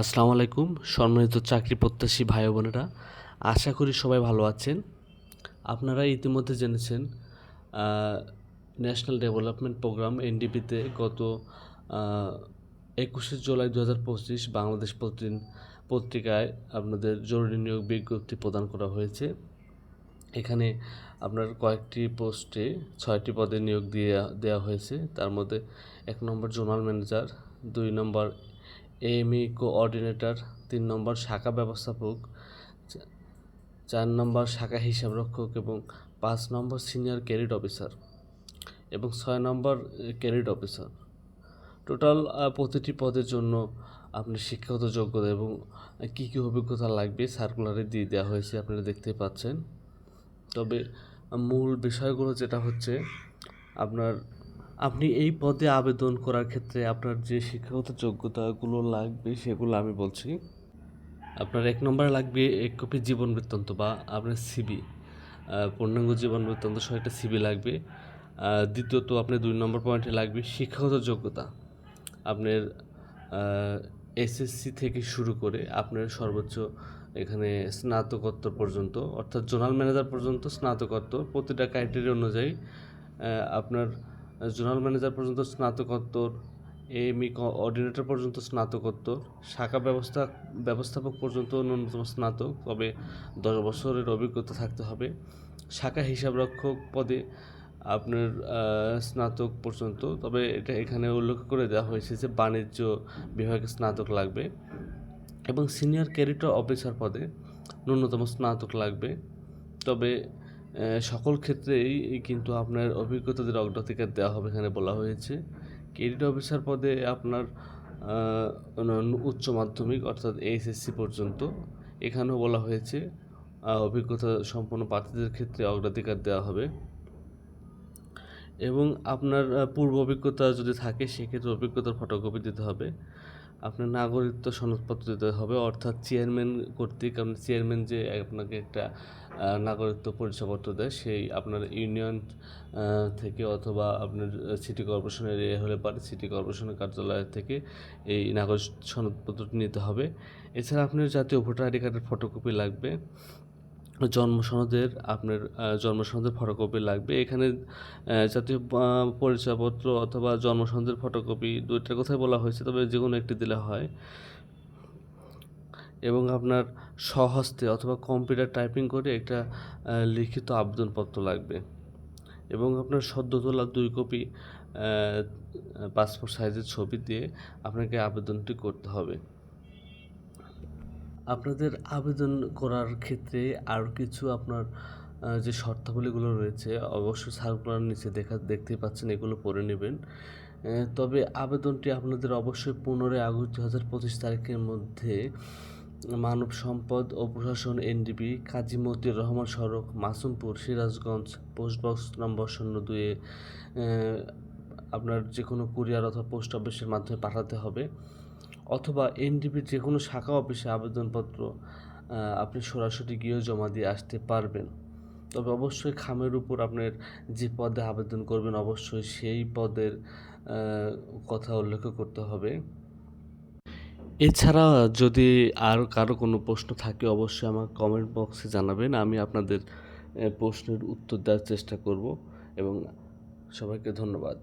আসসালামু আলাইকুম, সম্মানিত চাকরি প্রত্যাশী ভাই বোনেরা। আশা করি সবাই ভালো আছেন। আপনারা ইতিমধ্যে জেনেছেন ন্যাশনাল ডেভেলপমেন্ট প্রোগ্রাম এনডিপিতে গত একুশে জুলাই দু হাজার পঁচিশ বাংলাদেশ প্রতিদিন পত্রিকায় আপনাদের জরুরি নিয়োগ বিজ্ঞপ্তি প্রদান করা হয়েছে। এখানে আপনার কয়েকটি পোস্টে ছয়টি পদে নিয়োগ দিয়ে, দেওয়া হয়েছে। তার মধ্যে এক নম্বর জোনাল ম্যানেজার, দুই নম্বর এএমই কোঅর্ডিনেটর, তিন নম্বর শাখা ব্যবস্থাপক, চার নম্বর শাখা হিসাবরক্ষক এবং পাঁচ নম্বর সিনিয়র ক্যারিট অফিসার এবং ছয় নম্বর ক্যারিট অফিসার। টোটাল প্রতিটি পদের জন্য আপনার শিক্ষাগত যোগ্যতা এবং কী কী অভিজ্ঞতা লাগবে সার্কুলারে দিয়ে দেওয়া হয়েছে আপনারা দেখতে পাচ্ছেন। তবে মূল বিষয়গুলো যেটা হচ্ছে, আপনার আপনি এই পদে আবেদন করার ক্ষেত্রে আপনার যে শিক্ষাগত যোগ্যতাগুলো লাগবে সেগুলো আমি বলছি। আপনার এক নম্বর লাগবে এক কপি জীবন বৃত্তান্ত বা আপনার সিবি পূর্ণাঙ্গ জীবন বৃত্তান্ত সহ একটা সিবি লাগবে। দ্বিতীয়ত আপনার দুই নম্বর পয়েন্টে লাগবে শিক্ষাগত যোগ্যতা। আপনার এসএসসি থেকে শুরু করে আপনার সর্বোচ্চ এখানে স্নাতকোত্তর পর্যন্ত, অর্থাৎ জোনাল ম্যানেজার পর্যন্ত স্নাতকোত্তর প্রতিটা ক্রাইটেরিয়া অনুযায়ী আপনার জোনাল ম্যানেজার পর্যন্ত স্নাতকোত্তর এএমই অর্ডিনেটর পর্যন্ত স্নাতকোত্তর, শাখা ব্যবস্থা, ব্যবস্থাপক পর্যন্ত ন্যূনতম স্নাতক, তবে দশ বছরের অভিজ্ঞতা থাকতে হবে। শাখা হিসাবরক্ষক পদে আপনার স্নাতক পর্যন্ত, তবে এটা এখানে উল্লেখ করে দেওয়া হয়েছে যে বাণিজ্য বিভাগে স্নাতক লাগবে এবং সিনিয়র ক্যারিটর অফিসার পদে ন্যূনতম স্নাতক লাগবে। তবে সকল ক্ষেত্রেই কিন্তু আপনার অভিজ্ঞতাদের অগ্রাধিকার দেওয়া হবে এখানে বলা হয়েছে, ক্রেডিট অফিসার পদে আপনার উচ্চ মাধ্যমিক অর্থাৎ এইচএসসি পর্যন্ত এখানেও বলা হয়েছে অভিজ্ঞতা সম্পন্ন প্রার্থীদের ক্ষেত্রে অগ্রাধিকার দেওয়া হবে। এবং আপনার পূর্ব অভিজ্ঞতা যদি থাকে, সেক্ষেত্রে অভিজ্ঞতার ফটোকপি দিতে হবে। আপনার নাগরিকত্ব সনদপত্র দিতে হবে, অর্থাৎ চেয়ারম্যান কর্তৃক আপনার চেয়ারম্যান যে আপনাকে একটা নাগরিকত্ব পরিচয়পত্র দেয়, সেই আপনার ইউনিয়ন থেকে অথবা আপনার সিটি কর্পোরেশনের এ হলে পারে সিটি কর্পোরেশনের কার্যালয় থেকে এই নাগরিক সনদপত্রটি নিতে হবে। এছাড়া আপনার জাতীয় ভোটার আইডি কার্ডের ফটোকপি লাগবে। জন্ম সনদের আপনার জন্ম সনদের ফটোকপি লাগবে। এখানে জাতীয় পরিচয়পত্র অথবা জন্ম সনদের ফটোকপি দুইটার কথাই বলা হয়েছে, তবে যে কোনো একটি দিলে হয়। এবং আপনার স্বহস্তে অথবা কম্পিউটার টাইপিং করে একটা লিখিত আবেদনপত্র লাগবে। এবং আপনার সদ্য তোলা দুই কপি পাসপোর্ট সাইজের ছবি দিয়ে আপনাকে আবেদনটি করতে হবে। আপনাদের আবেদন করার ক্ষেত্রে আরও কিছু আপনার যে শর্তাবলীগুলো রয়েছে অবশ্যই সার্কুলার নিচে দেখা, দেখতেই পাচ্ছেন, এগুলো পড়ে নেবেন। তবে আবেদনটি আপনাদের অবশ্যই পনেরোই আগস্ট দু হাজার পঁচিশ তারিখের মধ্যে মানব সম্পদ ও প্রশাসন এনডিপি কাজী মতিউর রহমান সড়ক, মাসুমপুর, সিরাজগঞ্জ পোস্ট বক্স নম্বর শূন্য দুয়ে আপনার যে কোনো কুরিয়ার অথবা পোস্ট অফিসের মাধ্যমে পাঠাতে হবে। অথবা এনডিপির যে কোনো শাখা অফিসে আবেদনপত্র আপনি সরাসরি গিয়েও জমা দিয়ে আসতে পারবেন। তবে অবশ্যই খামের উপর আপনার যে পদে আবেদন করবেন, অবশ্যই সেই পদের কথা উল্লেখ করতে হবে। এছাড়া যদি আর কারও কোনো প্রশ্ন থাকে, অবশ্যই আমার কমেন্ট বক্সে জানাবেন। আমি আপনাদের প্রশ্নের উত্তর দেওয়ার চেষ্টা করব। এবং সবাইকে ধন্যবাদ।